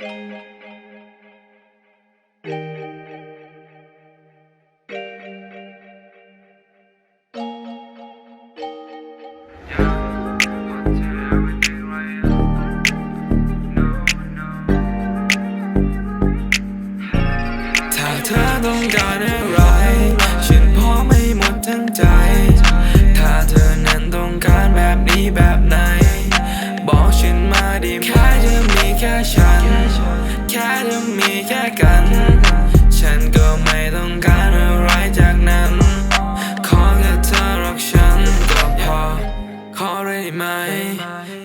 ถ้าเธอ ไหม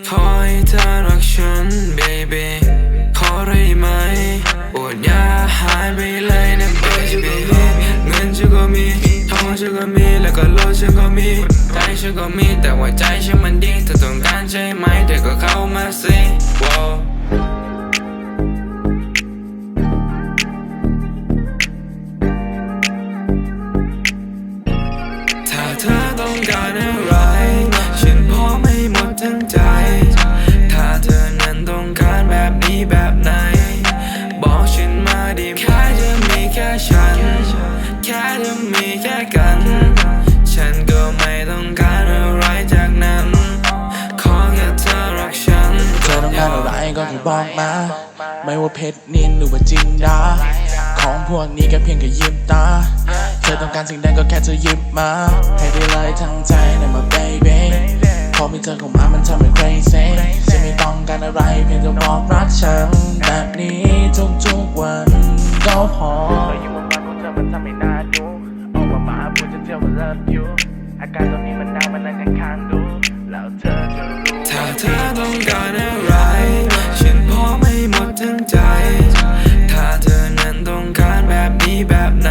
ขอให้เธอรักฉัน baby ขอได้ไหมปวดยาหายไปเลยนะ baby เงินฉันก็มีทองฉันก็มี แล้วก็รถฉันก็มีใจฉันก็มี แต่ว่าใจฉันมันดีเธอต้องการใช่ไหมเธอก็เข้ามาสิ wow ทั้งใจ ถ้าเธอนั้นต้องการแบบนี้แบบไหน บอกฉันมาดิแค่จะมีแค่ฉัน แค่จะมีแค่กัน ฉันก็ไม่ต้องการอะไรจากนั้น ขอแค่เธอรักฉัน เธอต้องการอะไรก็แค่บอกมา ไม่ว่าเพชรนินหรือว่าจินดา ของพวกนี้แค่เพียงแค่ยิบตา เธอต้องการสิ่งใดก็แค่เธอยิบมา ให้ได้เลยทั้งใจนะมา เธอเข้ามามันทำให้ crazy จะไม่ต้องการอะไรเพียงจะบอกรักฉันแบบนี้ทุกๆวันก็พออยู่บนบ้านของเธอมันทำให้น่าดูออกมามาพูดจะเที่ยวว่า love you อาการตรงนี้มันน่ามันน่าจะค้างดูแล้วเธอจะรู้ถ้าเธอต้องการอะไร ฉันพร้อมให้หมดทั้งใจ ถ้าเธอนั้นต้องการแบบนี้แบบไหน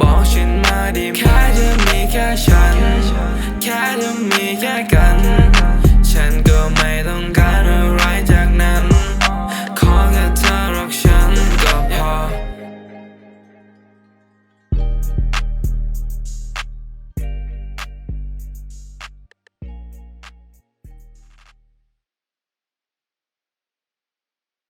บอกฉันมาดิแค่จะมีแค่ฉัน แค่จะมีแค่กัน